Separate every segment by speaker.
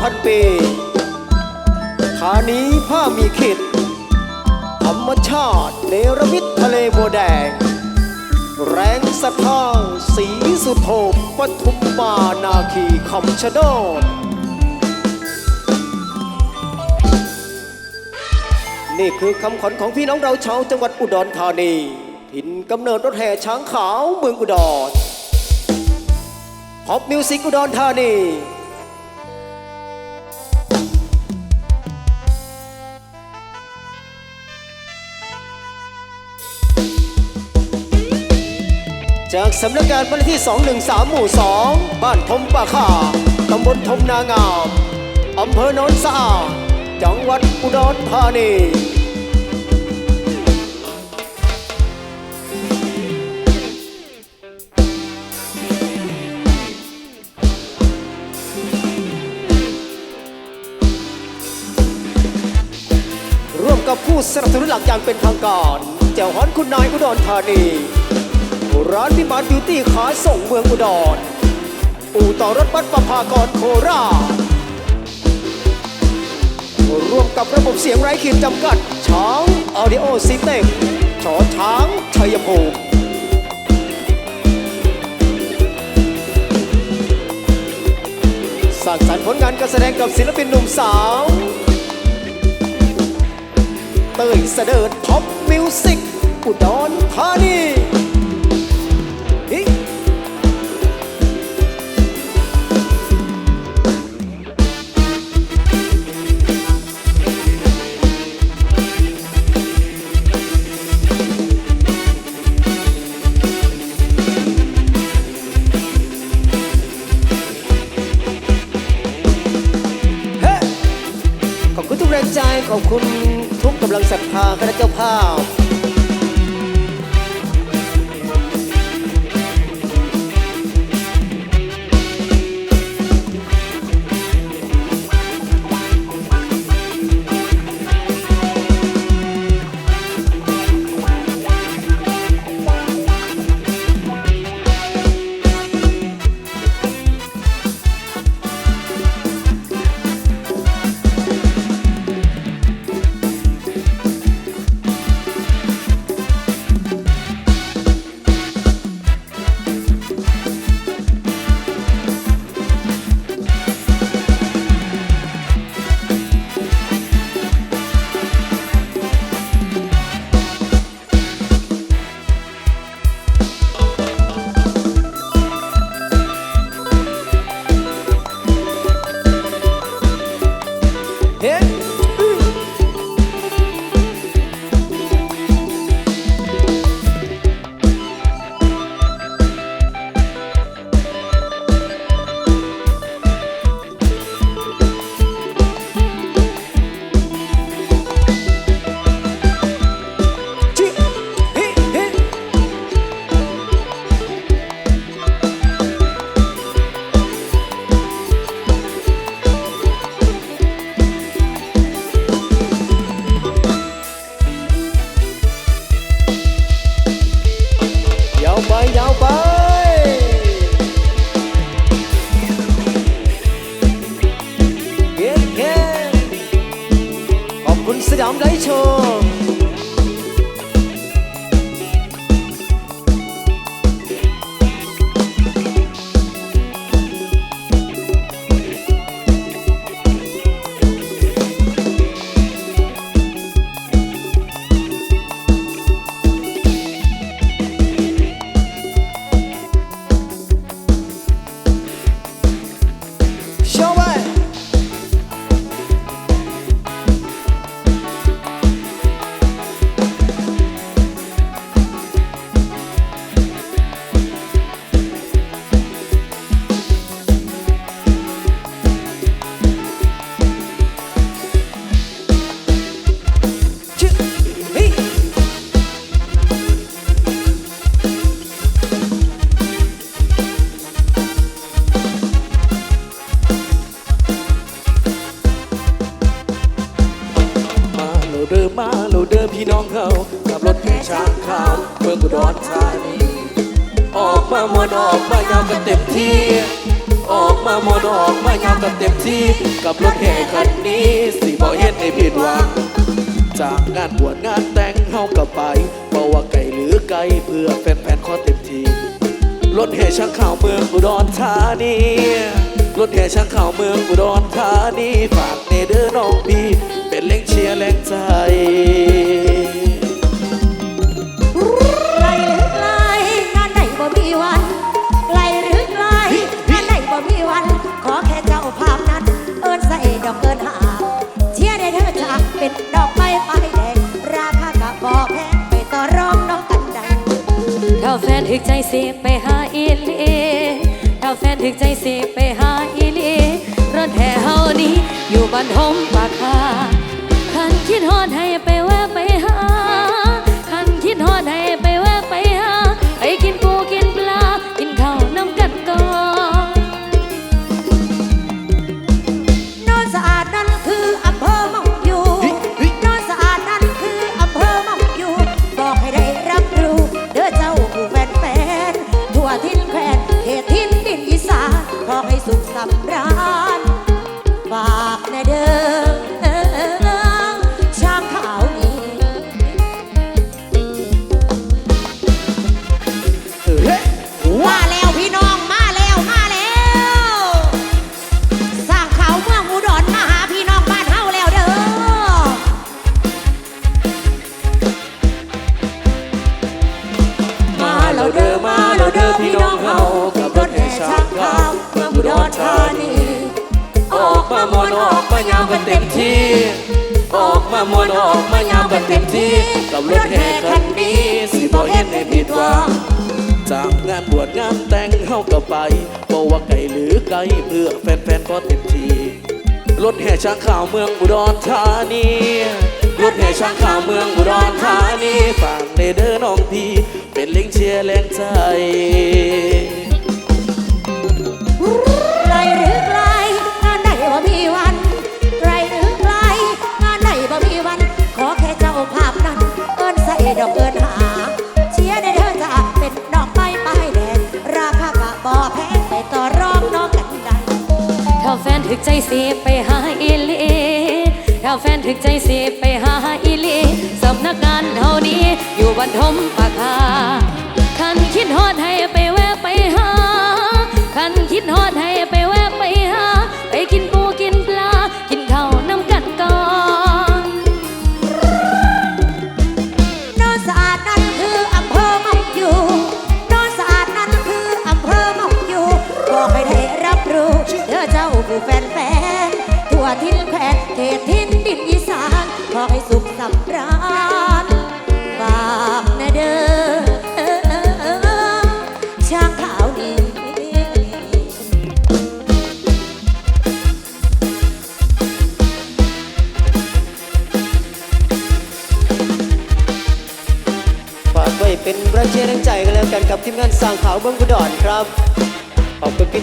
Speaker 1: พันปีธานีผ้ามีขิด ธรรมชาติเนรมิตทะเลบัวแดง แรงศรัทธาสีสุโธปทุมมานาคีคำชะโนดนี่คือคำขวัญของพี่น้องเราชาวจังหวัดอุดรธานี ถิ่นกำเนิดรถแห่ช้างขาวเมืองอุดรพอปมิวสิกอุดรธานี จากสำนักงานบ้านที่ 213 หมู่ 2 บ้านทมป่าข่าตำบลทมนางามอำเภอโนนสะอาดจังหวัดอุดรธานีร่วมกับผู้สนับสนุนหลักอย่างเป็นทางการ เจ้าฮอนคุณนายอุดรธานี ร้านพิมานบิวตี้ขาส่งเมืองอุดร อู่ต่อรถบัสประภากรโคราชร่วมกับระบบเสียงไร้ขีดจำกัด ช้างออดิโอซิเต็กชอช้างชัยภูมิสร้างสรรค์ผลงานการแสดงกับศิลปินหนุ่มสาว เต้ยเสดิร์ดท็อปมิวสิกอุดรธานี จ้าภาพามว
Speaker 2: นออกมายาวกันเต็มที่ ออกมามวนออกมายาวกันเต็มที่ กับรถแห่คันนี้สิบ่เห็นให้ผิดหวัง จากงานบวชงานแต่งเฮากับไปบ่ว่าไกลหรือไกลเพื่อแฟนๆขอเต็มที่รถแห่ช่างข่าวเมืองอุดรธานีรถแห่ช่างข่าวเมืองอุดรธานีฝากเนเดอร์น้องพี่เป็นแรงเชียร์แรงใจ
Speaker 3: ถ้าแฟนถึกใจสิไปหาอีลีถ้าแฟนถึกใจสิไปหาอีลีรถแห่เฮานี้อยู่บ้านหอมปากคาคันคิดฮอดให้ไปแวะไปหา
Speaker 4: เฮา
Speaker 2: ก็ไปบ่ว่าไกลหรือไกลเพื่อแฟนๆก็เต็มที่รถแห่ช้างข่าวเมืองอุดรธานีรถแห่ช้างข่าวเมืองอุดรธานีฝากในเด้อน้องพี่เป็นเลี้ยงเชียร์แรงใจ
Speaker 4: ไกลหรือไกลงานไหนบ่มีวันไกลหรือไกลงานไหนบ่มีวัน ขอแค่เจ้าภาพนั้น เอิ้นใส่ดอกเอิ้นหา
Speaker 3: ถึกใจสิไปหาอีลี ถ้าแฟนถึกใจสิไปหาอีลีสำนักงานเฮานี้อยู่บันทมปากคาคันคิดฮอดให้ไปแวะไปหาคันคิดฮอด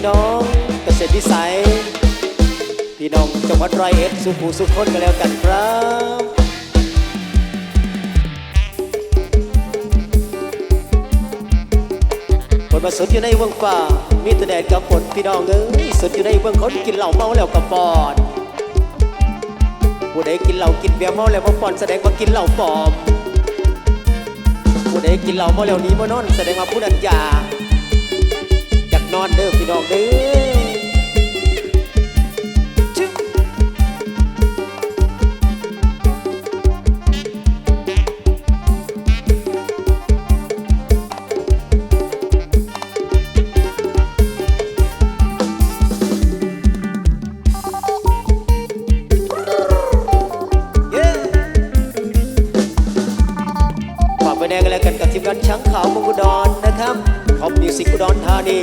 Speaker 1: พี่น้องเกษตรวิสัย พี่น้องจังหวัดร้อยเอ็ดสุขูสุขคนกันแล้วกันครับฝนมาสดอยู่ในเมืองฟ้ามีแต่แดดกับฝนพี่น้องเอ้ยสดอยู่ในเมืองคนกินเหล้าเมาแล้วกับปอดผู้ใดกินเหล้ากินเบียร์เมาแล้วบ่ปอนแสดงว่ากินเหล้าปอมผู้ใดกินเหล้าเมาแล้วนี้มานอนแสดงว่าผู้นั้นยาอยาก นอนเด้อพี่น้องเด้อจึ๊งเย้ฝากไปแดงกันแล้วกันกับทีมงานช้างขาว มิวสิกอุดรธานี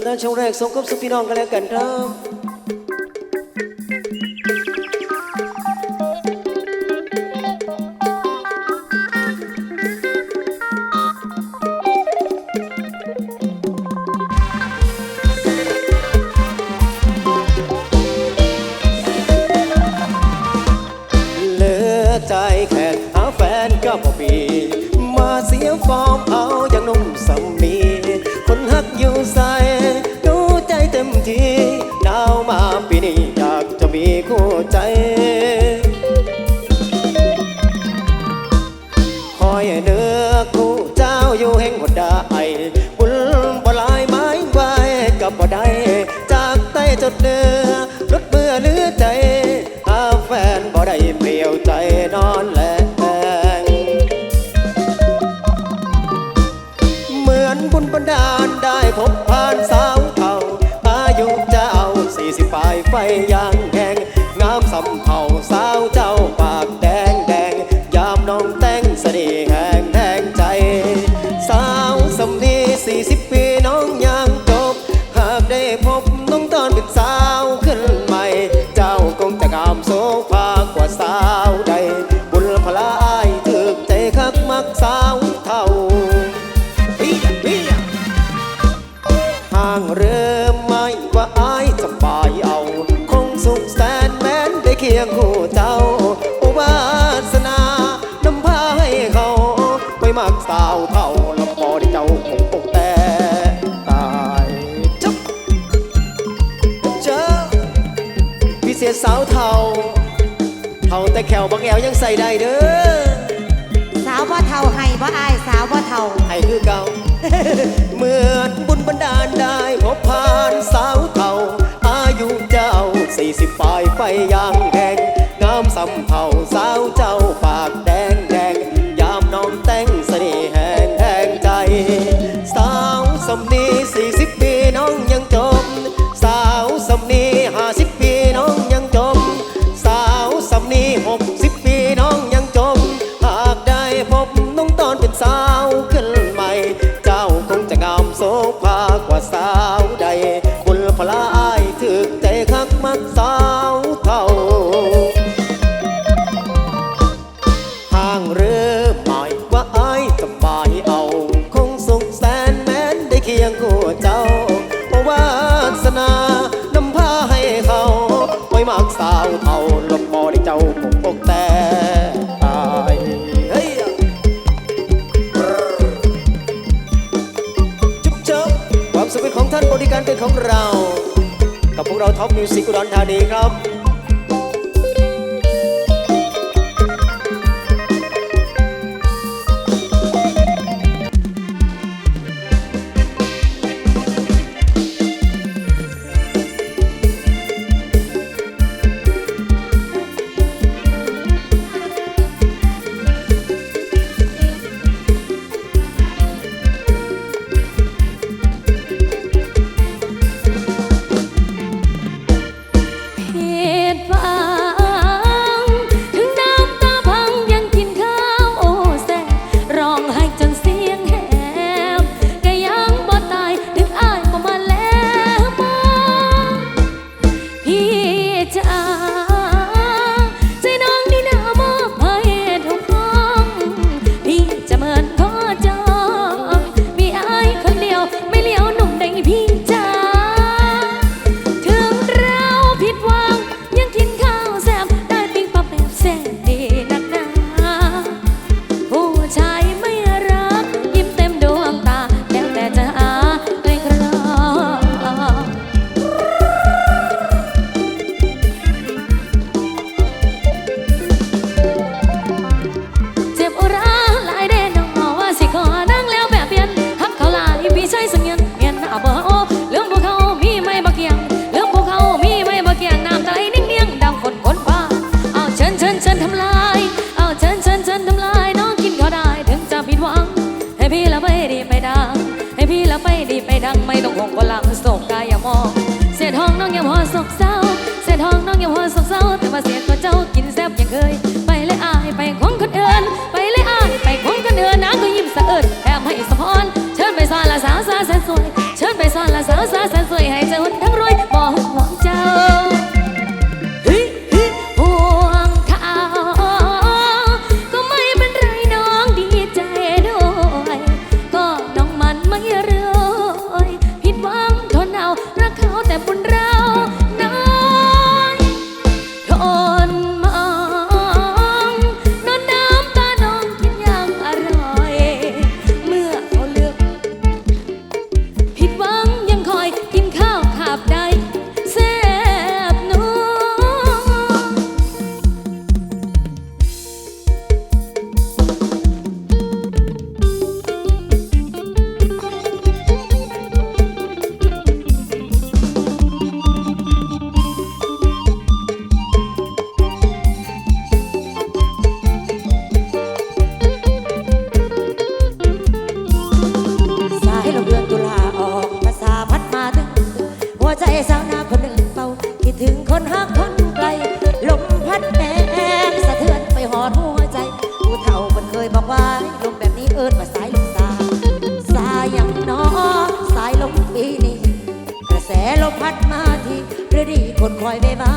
Speaker 1: สันดานช่วงแรกส่งกับสุพี่น้องกันแล้วกันครับเหลือใจแค่หาแฟนก็บ่มีมาเสียฟอร์มเอาอย่างนุ่มสามี สิบปลายยา เคียงคู่เจ้า อุบาสนานำพาให้เขาไปมักสาวเท่าแล้วพอได้เจ้าคงปกแต่ตายจุ๊บเจอพี่เสียสาวเท่าเท่าแต่แขวบางแอวยังใส่ได้เด้อ
Speaker 4: สาวว่าเท่าให้ว่าอายสาวว่าเท่า
Speaker 1: ให้คือเก่าเหมือนบุญบันดาลได้พบผ่านสาว สี่สิบปลายไฟยางแดง งามสำเภาสาวเจ้าปากแดงแดง ยามน้องแต่งเสน่ห์แหงแทงใจ สาวสำนีสี่สิบปีน้องยังจม สาวสำนีห้าสิบปีน้องยังจม สาวสำนีหก พวกเราท็อปมิวสิกอุดรธานีครับ
Speaker 3: ล้วไปดีไปดังไม่ต้องงงก็ลังโศกกายอย่ามองเสียท้องน้องญิงหัวสกเศร้า เสียท้องน้องญิงหัวสกเศร้าแต่มาเสียตัวเจ้ากินแซ่บอย่างเคย ไปเลยอายไปของคนเดินไปเลยอายไปของคนเดินน้ำก็ยิ้มสะเอิดแถมให้สะพอนเชิญไปซ่อนละสาวสาวแสนสวยเชิญไปซ่อนละสาวสาวแสนสวยให้เจ้าหุนทั้งรวยบ
Speaker 4: อกหวังเจ้า พัดมาที่ฤดีคนคอยไม่มา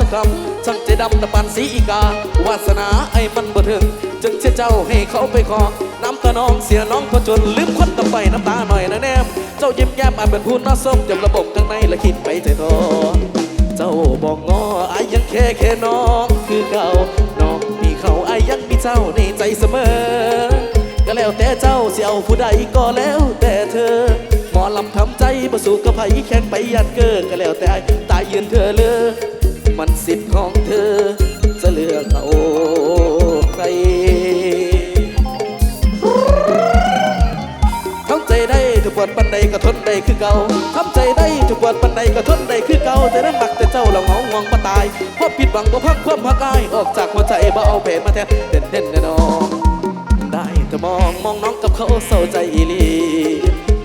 Speaker 4: ฮอดบ่ว่าจะคำช่างใจดำ
Speaker 2: ตะปันสีอีกาวาสนาไอ้มันบ่ถึง จึงเชื่อเจ้าให้เขาไปขอน้ำตาน้องเสียน้องพอจนลืมคนตะไปน้ำตาหน่อยนะแนม เจ้ายิ้มแย้มอาจเป็นพูดน่าส้มจำระบบข้างในและคิดไปเถิดทอเจ้าบอกงอไอ้ยังแค่แค่น้องคือเก่าน้องมีเขาไอ้ยังมีเจ้าในใจเสมอ ก็แล้วแต่เจ้าเสียวผู้ใดก็แล้วแต่เธอหมอลำทำใจประสู่กับไผแค้นไปยันเกินก็แล้วแต่ตายยืนเธอเลย มันสิทธิ์ของเธอจะเลือกเอาใครทำใจได้ทุกวันปันใดก็ทนได้คือเก่าทำใจได้ทุกวันปันใดก็ทนได้คือเก่าแต่นั้นมักแต่เจ้าเราเหงาห่วงมาตายเพราะผิดหวังก็พักความหักอายออกจากหัวใจบ่เอาเพลมาแทนเด่นเด่นแน่นอนได้แต่มองมองน้องกับเขาเศร้าใจอีลี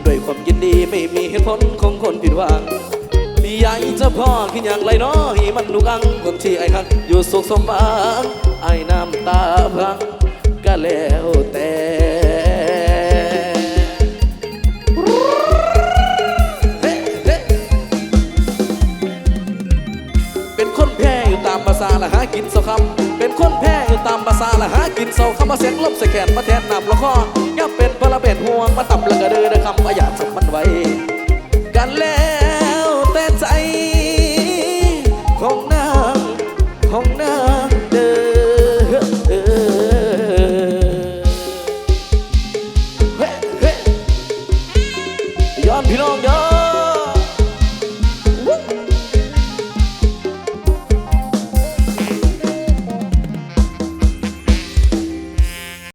Speaker 2: ด้วยความยินดีไม่มีเหตุผลของคนผิดหวัง ยากจะพ่อขึ้นอย่างไรเนาะให้มันนุกอังคนที่ไอ้หักอยู่สุขสมบังไอ้น้ำตาพังก็แล้วแต่เป็นคนแพ้อยู่ตามภาษาละหากินเสาคำเป็นคนแพ้อยู่ตามภาษาละหากินเสาคำมาเสียงลบใส่แขนมาแทนนำละข้อย่าเป็นพละเป็นห่วงมาต่ำล้วก็เดือดคำมาอยากสับมันไว้กันแล้ว